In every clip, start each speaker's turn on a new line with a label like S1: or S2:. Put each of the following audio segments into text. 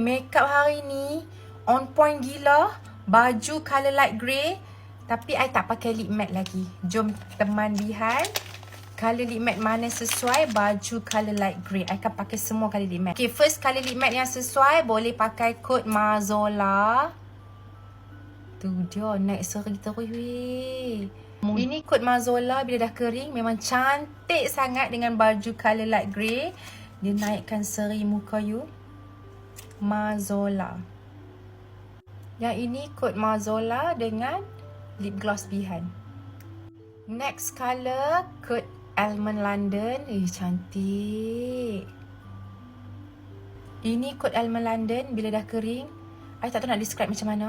S1: makeup hari ni on point gila. Baju colour light grey. Tapi I tak pakai lip matte lagi. Jom teman Bihan. Colour lip matte mana sesuai baju colour light grey. I akan pakai semua colour lip matte. Okay, first colour lip matte yang sesuai boleh pakai kod Mazola. Tu dia naik seri terus weh. Ini kod Mazola bila dah kering memang cantik sangat dengan baju colour light grey. Dia naikkan seri muka you. Mazola. Yang ini kod Mazola dengan lip gloss behind. Next colour kod Almond London. Eh cantik. Ini kod Almond London bila dah kering. I tak tahu nak describe macam mana.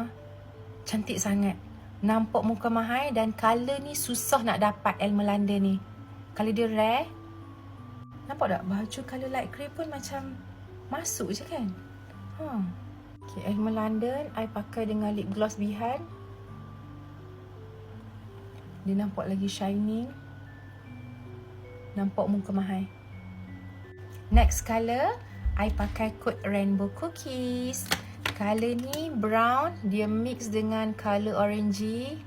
S1: Cantik sangat. Nampak muka mahal dan colour ni susah nak dapat Almond London ni. Colour dia rare. Nampak tak? Baju colour light grey pun macam masuk je kan? Okay, Almond London. I pakai dengan lip gloss behind. Dia nampak lagi shining. Nampak muka mahal. Next colour, I pakai kod Rainbow Cookies. Colour ni brown, dia mix dengan colour orangey.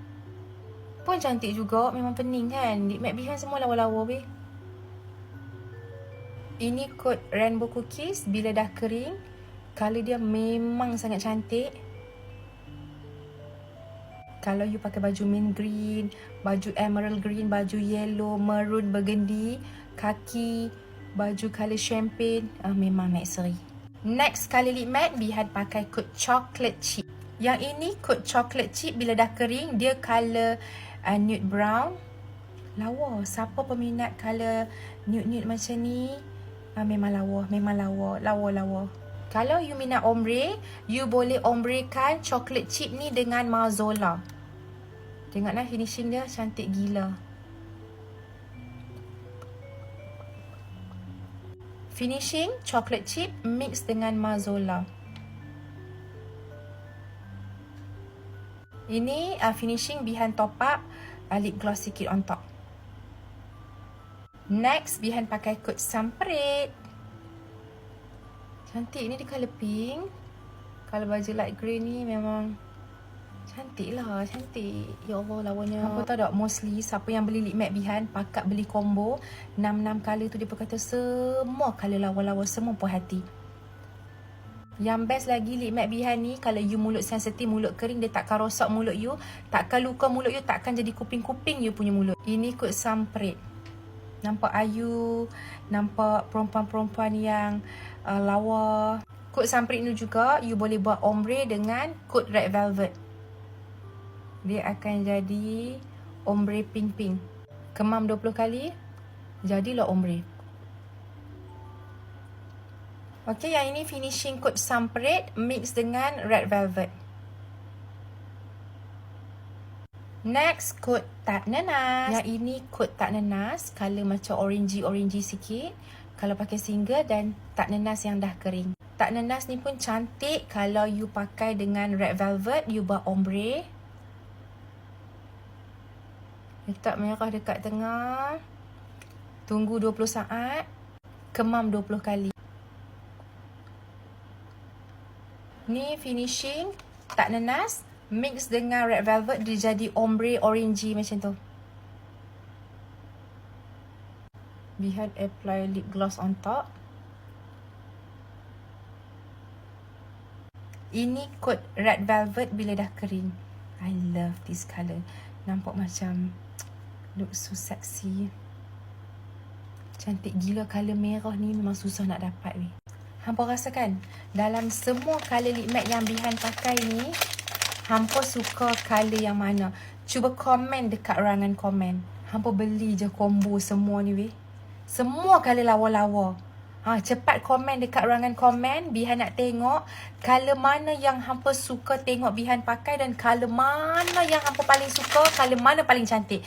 S1: Pun cantik juga, memang pening kan. Lip matte behind semua lawa-lawa weh. Ini kod Rainbow Cookies bila dah kering. Colour dia memang sangat cantik. Kalau you pakai baju mint green, baju emerald green, baju yellow, maroon, burgundy, kaki, baju colour champagne, uh, memang naik seri. Next kali lip matte, Bihan pakai kod chocolate chip. Yang ini kod chocolate chip bila dah kering, dia colour uh, nude brown. Lawa, siapa peminat colour nude-nude macam ni, uh, memang lawa, memang lawa, lawa-lawa. Kalau you minat ombre, you boleh ombrekan chocolate chip ni dengan Mazola. Tengoklah finishing dia cantik gila. Finishing chocolate chip mix dengan Mazola. Ini uh, finishing behind top up uh, lip gloss sikit on top. Next, behind pakai kod Samprit. Cantik ni dia colour pink. Kalau baju light grey ni memang cantik lah, cantik. Ya Allah lawanya. Apa tahu tak, mostly siapa yang beli lip matte Bihan, pakat beli combo 6-6 colour tu dia berkata semua colour lawa-lawa, semua puas hati. Yang best lagi lip matte Bihan ni, kalau you mulut sensitif, mulut kering, dia takkan rosak mulut you. Takkan luka mulut you, takkan jadi kuping-kuping you punya mulut. Ini kod Samprit. Nampak ayu, nampak perempuan-perempuan yang uh, lawa. Kod Samprit ni juga, you boleh buat ombre dengan kod Red Velvet. Dia akan jadi ombre pink-pink. Kemam 20 kali, jadilah ombre. Okey, yang ini finishing kod Samprit mix dengan Red Velvet. Next, kod tak nenas. Yang ini kod tak nenas. Color macam orangey-orangey sikit. Kalau pakai single dan tak nenas yang dah kering. Tak nenas ni pun cantik kalau you pakai dengan red velvet. You buat ombre. Letak merah dekat tengah. Tunggu 20 saat. Kemam 20 kali. Ni finishing. Tak nenas mix dengan red velvet dia jadi ombre orangey macam tu. Behind apply lip gloss on top. Ini kod red velvet bila dah kering. I love this colour. Nampak macam look so sexy. Cantik gila colour merah ni memang susah nak dapat weh. Hampa rasakan dalam semua colour lip matte yang Bihan pakai ni Hampa suka colour yang mana? Cuba komen dekat ruangan komen. Hampa beli je combo semua ni weh. Semua colour lawa-lawa. Ha, cepat komen dekat ruangan komen. Bihan nak tengok colour mana yang hampa suka tengok Bihan pakai dan colour mana yang hampa paling suka, colour mana paling cantik.